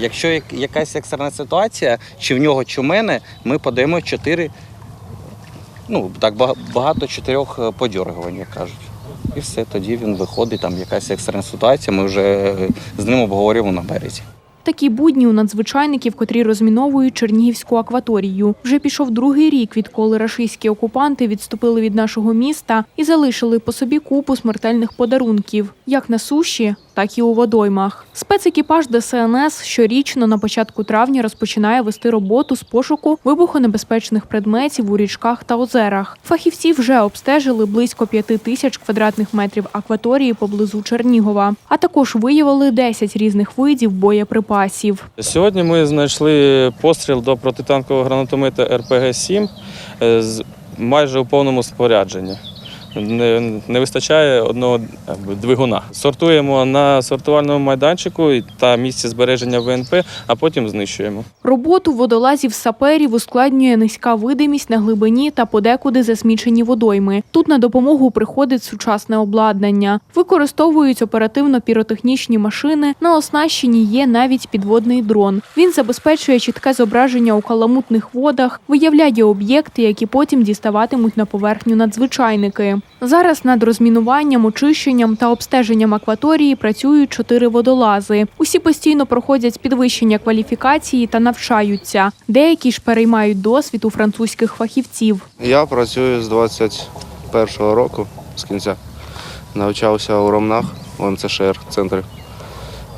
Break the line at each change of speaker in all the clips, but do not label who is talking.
Якщо якась екстрена ситуація, чи в нього, чи в мене, ми подаємо чотири, ну так багато чотирьох подіргувань, як кажуть. І все, тоді він виходить, там якась екстрена ситуація, ми вже е, з ним обговорюємо на березі.
Такі будні у надзвичайників, котрі розміновують Чернігівську акваторію. Вже пішов другий рік, відколи рашистські окупанти відступили від нашого міста і залишили по собі купу смертельних подарунків, як на суші, так і у водоймах. Спецекіпаж ДСНС щорічно на початку травня розпочинає вести роботу з пошуку вибухонебезпечних предметів у річках та озерах. Фахівці вже обстежили близько п'яти тисяч квадратних метрів акваторії поблизу Чернігова, а також виявили 10 різних видів боєприпасів.
Сьогодні ми знайшли постріл до протитанкового гранатомета РПГ-7 е, майже у повному спорядженні. Не, не вистачає одного двигуна. Сортуємо на сортувальному майданчику та місці збереження ВНП, а потім знищуємо.
Роботу водолазів саперів ускладнює низька видимість на глибині та подекуди засмічені водойми. Тут на допомогу приходить сучасне обладнання. Використовують оперативно-піротехнічні машини. На оснащенні є навіть підводний дрон. Він забезпечує чітке зображення у каламутних водах, виявляє об'єкти, які потім діставатимуть на поверхню надзвичайники. Зараз над розмінуванням, очищенням та обстеженням акваторії працюють чотири водолази. Усі постійно проходять підвищення кваліфікації та навчаються. Деякі ж переймають досвід у французьких фахівців.
Я працюю з 21-го року, з кінця. Навчався у Ромнах, в МЦШР центрі.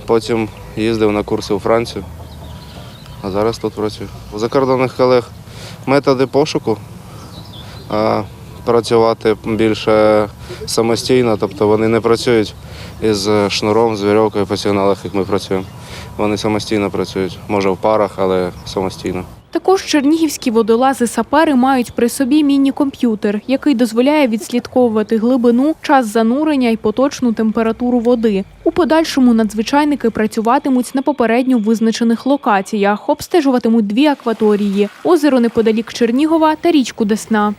Потім їздив на курси у Францію, а зараз тут працюю. У закордонних колег методи пошуку, працювати більше самостійно, тобто вони не працюють із шнуром, з вірьовкою по як ми працюємо. Вони самостійно працюють, може в парах, але самостійно.
Також чернігівські водолази-сапери мають при собі міні-комп'ютер, який дозволяє відслідковувати глибину, час занурення і поточну температуру води. У подальшому надзвичайники працюватимуть на попередньо визначених локаціях, обстежуватимуть дві акваторії озеро неподалік Чернігова та річку Десна.